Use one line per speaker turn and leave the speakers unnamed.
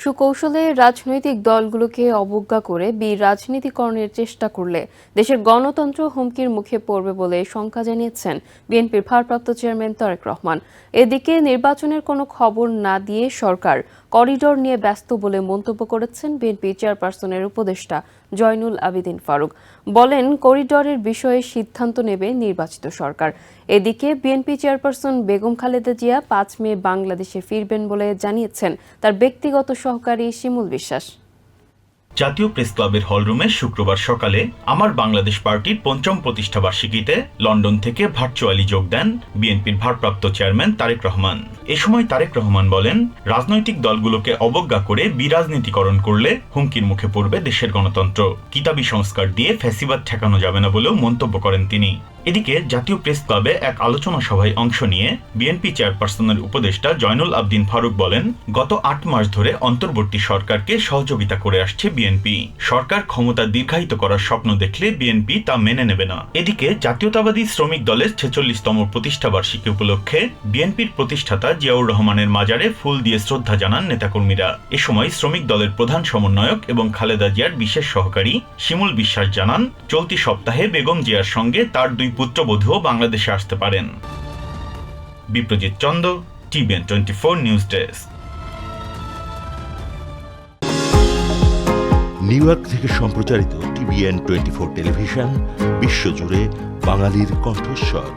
সুকৌশলে রাজনৈতিক দলগুলোকে অবজ্ঞা করে বি রাজনীতিকরণের চেষ্টা করলে দেশের গণতন্ত্র হুমকির মুখে পড়বে বলে শঙ্কা জানিয়েছেন বিএনপির ভারপ্রাপ্ত চেয়ারম্যান তারেক রহমান। এদিকে নির্বাচনের কোনো খবর না দিয়ে সরকার করিডোর নিয়ে ব্যস্ত বলে মন্তব্য করেছেন বিএনপি চেয়ারপারসনের উপদেষ্টা জয়নুল আবেদিন ফারুক। বলেন, করিডোরের বিষয়ে সিদ্ধান্ত নেবে নির্বাচিত সরকার। এদিকে বিএনপি চেয়ারপারসন বেগম খালেদা জিয়া পাঁচ মে বাংলাদেশে ফিরবেন বলে জানিয়েছেন। তার ব্যক্তিগত সহকারী শিমুল বিশ্বাস।
জাতীয় প্রেস ক্লাবের হলরুমে শুক্রবার সকালে আমার বাংলাদেশ পার্টির পঞ্চম প্রতিষ্ঠা বার্ষিকীতে লন্ডন থেকে ভার্চুয়ালি যোগ দেন বিএনপির ভারপ্রাপ্ত চেয়ারম্যান তারেক রহমান। এ সময় তারেক রহমান বলেন, রাজনৈতিক দলগুলোকে অবজ্ঞা করে বিরাজনীতিকরণ করলে হুমকির মুখে পড়বে দেশের গণতন্ত্র। কিতাবী সংস্কার দিয়ে ফ্যাসিবাদ ঠেকানো যাবে না বলেও মন্তব্য করেন তিনি। এদিকে জাতীয় প্রেস ক্লাবে এক আলোচনা সভায় অংশ নিয়ে বিএনপি চেয়ারপারসনের উপদেষ্টা জয়নুল আবদিন ফারুক বলেন, গত আট মাস ধরে অন্তর্বর্তী সরকারকে সহযোগিতা করে আসছে বিএনপি। সরকার ক্ষমতা দীর্ঘায়িত করার স্বপ্ন দেখলে বিএনপি তা মেনে নেবে না। এদিকে জাতীয়তাবাদী শ্রমিক দলের ছেচল্লিশতম প্রতিষ্ঠা বার্ষিকী উপলক্ষে বিএনপির প্রতিষ্ঠাতা জিয়াউর রহমানের মাজারে ফুল দিয়ে শ্রদ্ধা জানান নেতাকর্মীরা। এ সময় শ্রমিক দলের প্রধান সমন্বয়ক এবং খালেদা জিয়ার বিশেষ সহকারী শিমুল বিশ্বাস জানান, চলতি সপ্তাহে বেগম জিয়ার সঙ্গে তার দুই পুত্রবধূও বাংলাদেশে আসতে পারেন। Biprajit Chanda, TVN twenty four news desk.
New York থেকে সম্প্রচারিত টিভিএন টোয়েন্টি ফোর টেলিভিশন, বিশ্বজুড়ে বাঙালির কণ্ঠস্বর।